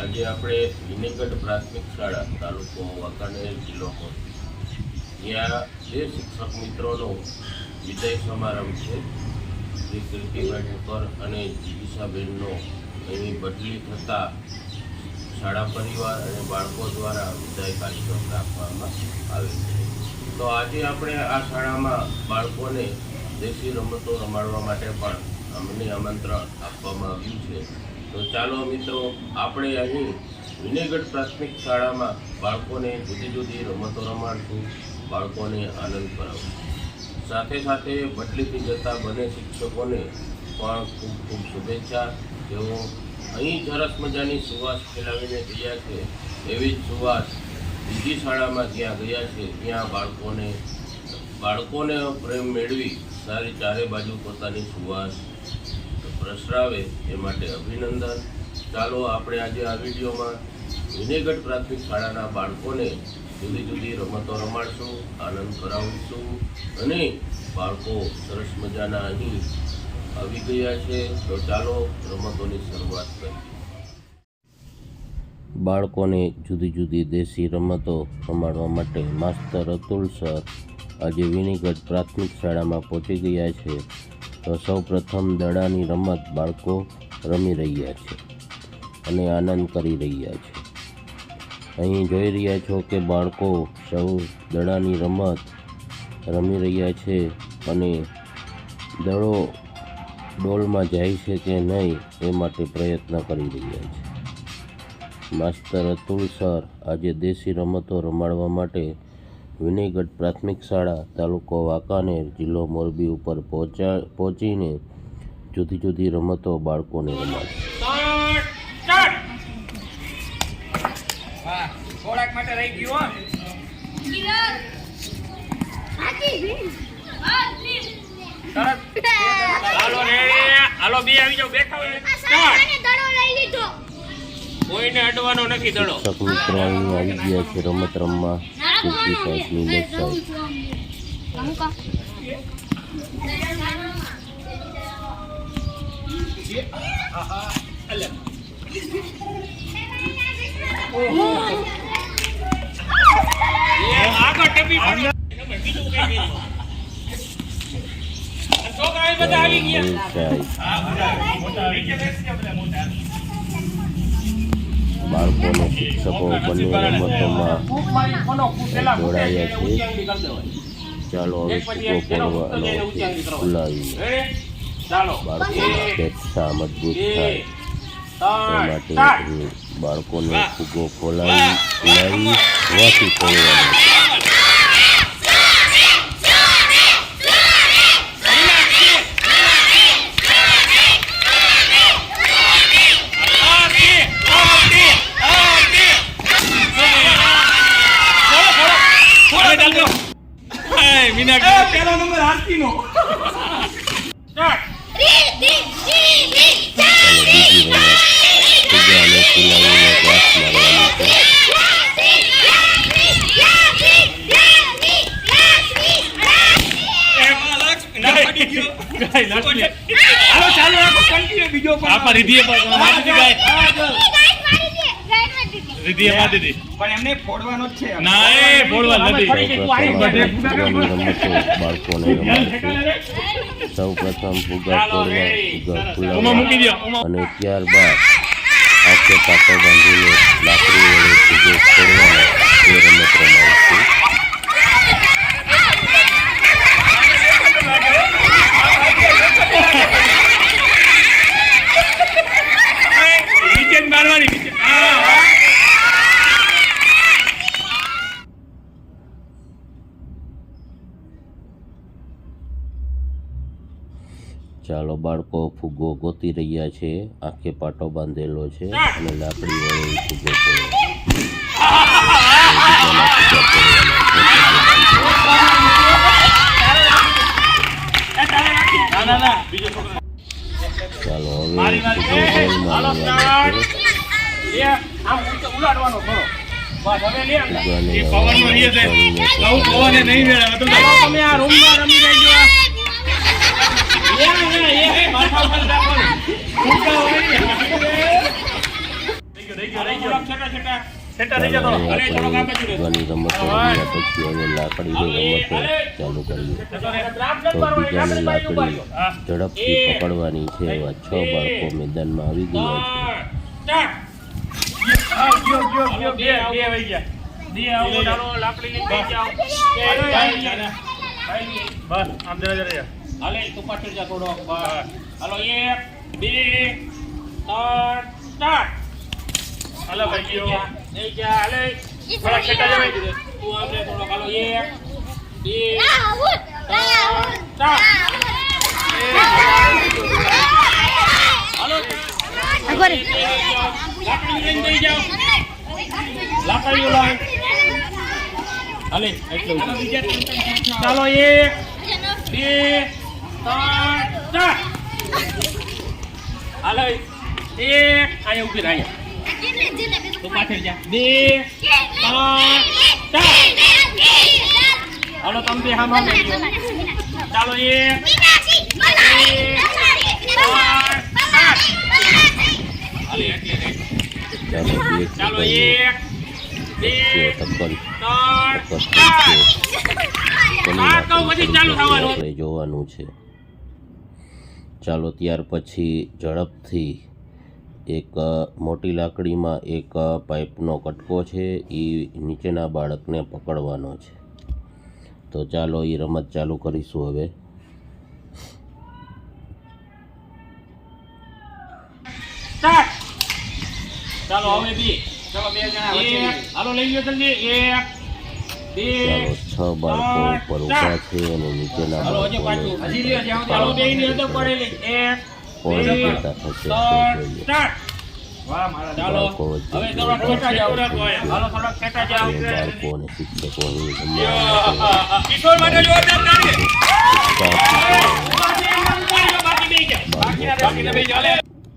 આજે આપણે વિનેગઢ પ્રાથમિક શાળા તાલુકો વાંકાનેર જિલ્લો મોરબી. ત્યાં બે શિક્ષક મિત્રોનો વિદાય સમારંભ છે. શ્રી કીર્તિભાઈ ઠક્કર અને જીગીસાબેનનો એની બદલી થતાં શાળા પરિવાર અને બાળકો દ્વારા વિદાય કાર્યક્રમ રાખવામાં આવે છે. તો આજે આપણે આ શાળામાં બાળકોને દેશી રમતો રમાડવા માટે પણ અમને આમંત્રણ આપવામાં આવ્યું છે. તો ચાલો મિત્રો, આપણે અહીં વિનેગઢ પ્રાથમિક શાળામાં બાળકોને જુદી જુદી રમતો રમાડશું, બાળકોને આનંદ કરાવશું. સાથે સાથે બદલીથી જતા બંને શિક્ષકોને પણ ખૂબ ખૂબ શુભેચ્છા. તેઓ અહીં સરસ મજાની સુવાસ ફેલાવીને ગયા છે. એવી જ સુવાસ બીજી શાળામાં જ્યાં ગયા છે, ત્યાં બાળકોને બાળકોને પ્રેમ મેળવી સારી ચારે બાજુ પોતાની સુવાસ પ્રસરાવે એ માટે અભિનંદન. ચાલો આપણે આજે આ વિડીયોમાં વિનેગઢ પ્રાથમિક શાળાના બાળકોને જુદી જુદી રમતો રમાડશું, આનંદ કરાવીશું અને બાળકો સરસ મજાના અહીં આવી ગયા છે. તો ચાલો રમતોની શરૂઆત કરીએ. બાળકોને જુદી જુદી દેશી રમતો રમાડવા માટે માસ્તર અતુલ સર આજે વિનીગઢ પ્રાથમિક શાળામાં પહોંચી ગયા છે. તો સૌ પ્રથમ દડાની રમત બાળકો રમી રહ્યા છે અને આનંદ કરી રહ્યા છે. અહીં જોઈ રહ્યા છો કે બાળકો સૌ દડાની રમત રમી રહ્યા છે અને દડો ડોલમાં જાય છે કે નહીં એ માટે પ્રયત્ન કરી રહ્યા છે. માસ્તર અતુલ સર આજે દેશી રમતો રમાડવા માટે વિનયગઢ પ્રાથમિક શાળા તાલુકો વાંકાનેર જિલ્લો મોરબી ઉપર પહોંચા પહોંચીને જુદી જુદી રમતો બાળકોને રમાડી. શિક્ષક મિત્રો આવી ગયા છે રમત રમવા. કીર્તિ સાહેબની લેફ્ટ સાઈડ એ આગળ બાળકોને શિક્ષકો બંને રમતોમાં જોડાયા છે. ચાલો હવે બાળકોની સ્ટેપ્સા મજબૂત થાય. તે માટે બાળકોને ફૂગો ખોલાવી ખુલાવી હોવાથી ફોડવાનો છે. પેલો નંબર આરતી નો સ્ટાર્ટ ચાલો રમત ફુગાને ફુલાવીને ઘાસ મારવાની છે હાલો ચાલુ રાખો કન્ટિન્યુ બીજો પણ આપા રીધિએ મારી દીધી ગાય. આગળ. રીધિએ મારી પણ એમને ફોડવાનો જ છે. ના એ ફોડવા નથી. સૌ પ્રથમ ફુગા ફોડવા ફુગા. અને ત્યારબાદ આખે પાટો બાંધીને લાકડી વડે ફુગો ફોડવાનો એ રમત રમાય છે. મારવાની નીચે હા, હા. ચાલો બાળકો ફુગ્ગો ગોતી રહ્યા છે. આંખે પાટો બાંધેલો છે અને લાકડી વડે ફુગ્ગો ચાલો હવે ઉલાડવાનો થોડો. પવને નહીં તમે આ રૂમમાં રમી લેજો. એ, એ, એ, એ, માથા ઉપર રાખો ને. ઊંચા હોય ને. ગયો રહી ગયો હાલો, રહી ગયો થોડાક છેટા છેટા સેટા થઈ જતો ચાલો અરે, હવે થોડોક આ આપણે બાજુ રહેજો. જીતવાની રમતો રમ્યા પછી હવે લાકડીની રમતો ચાલુ કરીએ તો બીજાની લાકડી ઝડપથી પકડવાની છે એવા છ બાળકો મેદાનમાં આવી ગયા છે બેસી આમ જરા જરા. હાલે, તું પાછળ જા થોડો. બસ. હાલો, એક, બે, ત્રણ, ચાર હાલો ભાઈ ગયો નહીં જા, હાલે. થોડા છેટા જવાય દીધો તું આપણે થોડોક, હાલો, એક, બે, ચાર. લાકડી લઈને બેસી જાઓ. લાકડીઓ લાય. હાલે, એટલું. ચાલો એક બે ત્રણ ચાર. હાલો એક અહીંયા ઊભી રહે અહીંયા. તું પાછળ જા. બે ત્રણ ચાર. હાલો તમે બે હામાં ચાલો એક. ચાલો એક જોવાનું છે. ચાલો ત્યાર પછી ઝડપથી એક મોટી લાકડીમાં એક પાઇપનો કટકો છે. એ નીચેના બાળકને પકડવાનો છે. તો ચાલો એ રમત ચાલુ કરીશું હવે. ચાલો હવે બી. ચાલો બે જણા એક. હાલો લઈ ગયો જલ્દી. એક. ચાલો છ બાળકો ઉપર ઊભા છે અને નીચેના બાળકોને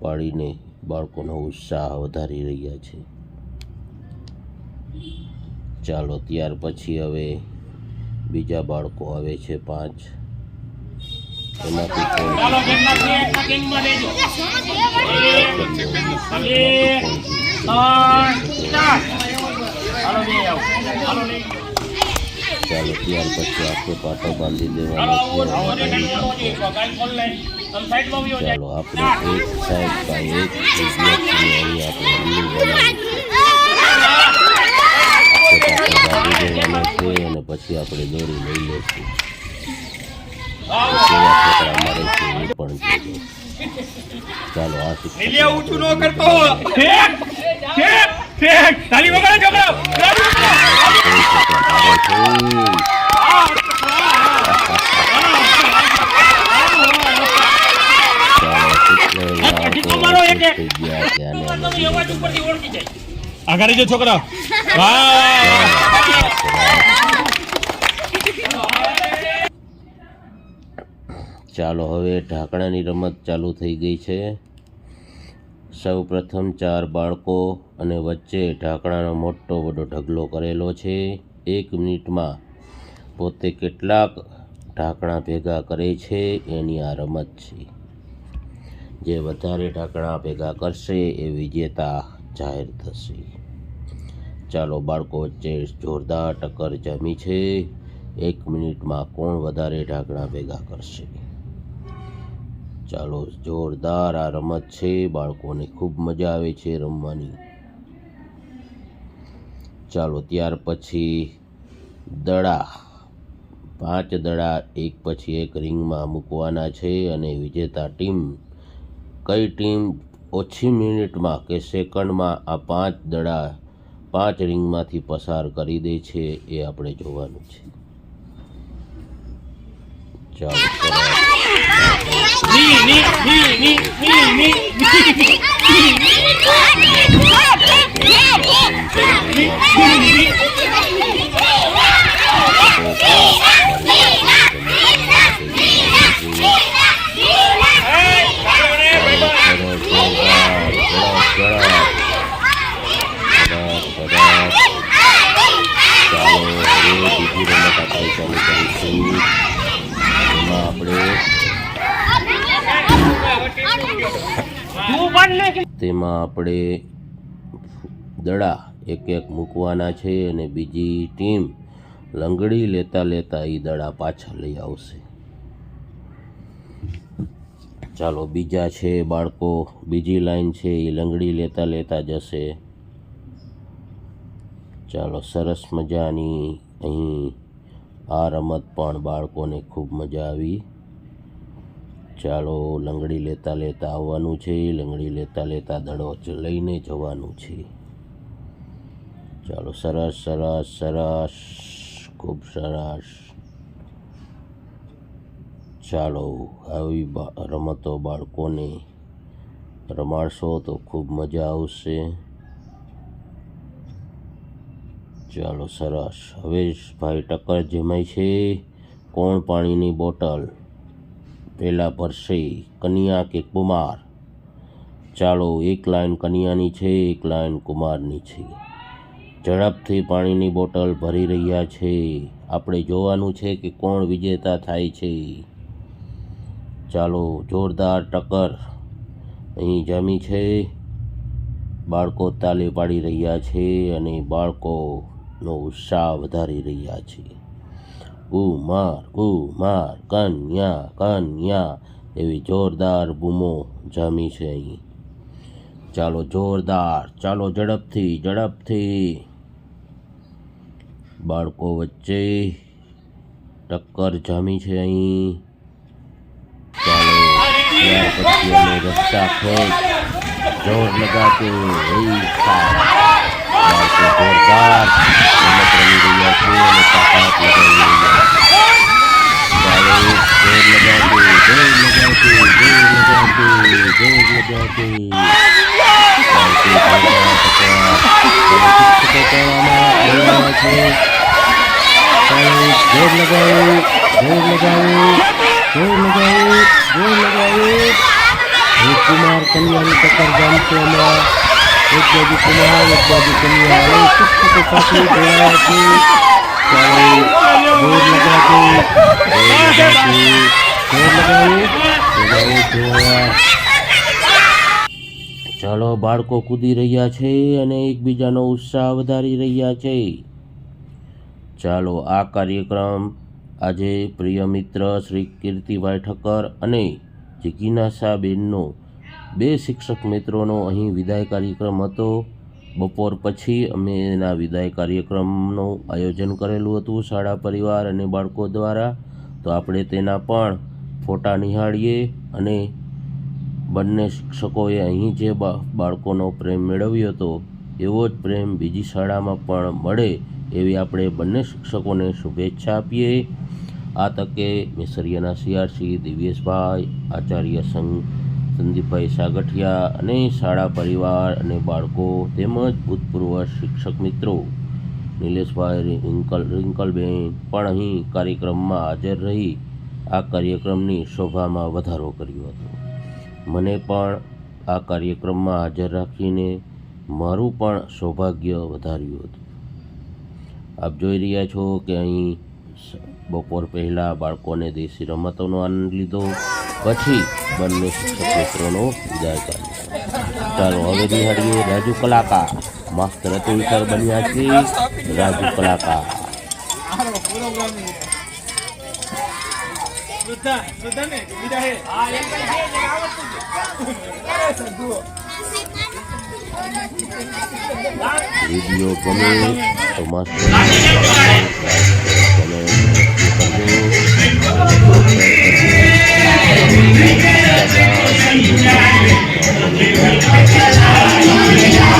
પાડીને બાળકોનો ઉત્સાહ વધારી રહ્યા છે ચાલો ત્યાર પછી હવે બીજા બાળકો આવે છે પાંચ. એમાંથી ચાલો ત્યાર પછી આપણે પાટો બાંધી દેવાનો છે. ચાલો આપણે એક સાઈડ બાય એક આપણે રીલ બનાવી છે અને પછી આપણે દોરી લઈ લઈશું ચાલો આ શિક્ષક ઊંચું ન કરતો જાય આગળ જો છોકરા. વાહ. ચાલો હવે ઢાંકણાની રમત ચાલુ થઈ ગઈ છે. સૌ પ્રથમ ચાર બાળકો અને વચ્ચે ઢાંકણાનો મોટો વડો ઢગલો કરેલો છે. એક મિનિટમાં પોતે કેટલાક ઢાંકણા ભેગા કરે છે એની આ રમત છે. જે વધારે ઢાંકણા ભેગા કરશે એ વિજેતા જાહેર થશે. ચાલો બાળકો વચ્ચે જોરદાર ટક્કર જમી છે. એક મિનિટમાં કોણ વધારે ઢાંકણા ભેગા કરશે? ચાલો જોરદાર આ રમત છે. બાળકોને ખૂબ મજા આવે છે રમવાની. ચાલો ત્યાર પછી દડા. પાંચ દડા, એક પછી એક રિંગમાં મૂકવાના છે અને વિજેતા ટીમ કઈ ટીમ ઓછી મિનિટમાં કે સેકન્ડમાં આ પાંચ દડા પાંચ રિંગમાંથી પસાર કરી દે છે એ આપણે જોવાનું છે. ચાલો સરસ. ની ની ની ની ની તેમાં આપણે દડા એક એક મૂકવાના છે અને બીજી ટીમ લંગડી લેતા લેતા એ દડા પાછા લઈ આવશે. ચાલો, બીજા છે બાળકો, બીજી લાઈન છે એ લંગડી લેતા લેતા જશે. ચાલો, સરસ મજાની અહીં આ રમત પણ બાળકોને ખૂબ મજા આવી. ચાલો લંગડી લેતા લેતા આવવાનું છે, લંગડી લેતા લેતા દડો લઈને જવાનું છે. ચાલો સરસ સરસ સરસ, ખૂબ સરસ. ચાલો આવી રમતો બાળકોને રમાડશો તો ખૂબ મજા આવશે. ચાલો સરસ. હવે ભાઈ ટક્કર જમાય છે. કોણ પાણીની બોટલ? પહેલાં ભરશે કન્યા કે કુમાર? ચાલો, એક લાઈન કન્યાની છે, એક લાઈન કુમારની છે. ઝડપથી પાણીની બોટલ ભરી રહ્યા છે. આપણે જોવાનું છે કે કોણ વિજેતા થાય છે. ચાલો, જોરદાર ટક્કર. અહીં જમી છે. બાળકો તાલી પાડી રહ્યા છે અને બાળકોનો ઉત્સાહ વધારી રહ્યા છે. કુમાર કુમાર કન્યા કન્યા એવી જોરદાર બૂમો જામી છે અહીં. ચાલો જોરદાર, ચાલો ઝડપથી ઝડપથી. બાળકો વચ્ચે ટક્કર જામી છે અહીં. ચાલો ત્યાર પછી અમે રસ્તા ખેંચ. જોર લગાતે વહી સાથ બાળકો જોરદાર રમત રમી રહ્યા છે અને તાકાત લગાવી રહ્યા છે એક બાજુ કુમાર એક બાજુ કન્યા હવે સાથે જોડાયા છે ચાલો જોર લગાવો ચાલો બાળકો કૂદી રહ્યા છે અને એકબીજાનો ઉત્સાહ વધારી રહ્યા છે. ચાલો આ કાર્યક્રમ આજે પ્રિય મિત્ર શ્રી કીર્તિભાઈ ઠક્કર અને જિજ્ઞાસા બેનનો બે શિક્ષક મિત્રોનો અહીં વિદાય કાર્યક્રમ હતો. બપોર પછી અમે એના વિદાય કાર્યક્રમનું આયોજન કરેલું હતું શાળા પરિવાર અને બાળકો દ્વારા. તો આપણે તેના પણ ફોટા નિહાળીએ અને બંને શિક્ષકોએ અહીં જે બાળકોનો પ્રેમ મેળવ્યો હતો, એવો જ પ્રેમ બીજી શાળામાં પણ મળે એવી આપણે બંને શિક્ષકોને શુભેચ્છા આપીએ. આ તકે મેસરિયાના સીઆરસી દિવ્યેશભાઈ, આચાર્ય સંઘ સંદીપભાઈ સાગઠિયા અને શાળા પરિવાર અને બાળકો તેમજ ભૂતપૂર્વ શિક્ષક મિત્રો. નિલેશભાઈ રિંકલ, રિંકલબેન પણ અહીં કાર્યક્રમમાં હાજર રહી આ કાર્યક્રમની શોભામાં વધારો કર્યો હતો. મને પણ આ કાર્યક્રમમાં હાજર રાખીને મારું પણ સૌભાગ્ય વધાર્યું હતું. આપ જોઈ રહ્યા છો કે અહીં બપોર પહેલાં બાળકોને દેશી રમતોનો આનંદ લીધો. પછી બંને શિક્ષક મિત્રોનો વિદાય ચાલો, હવે નિહાળીએ રાજુ કલાકાર, માસ્તર અતુલ સર બન્યા છે રાજુ કલાકાર. વીડિયો ગમે તો માસ્તર તમે Yeah.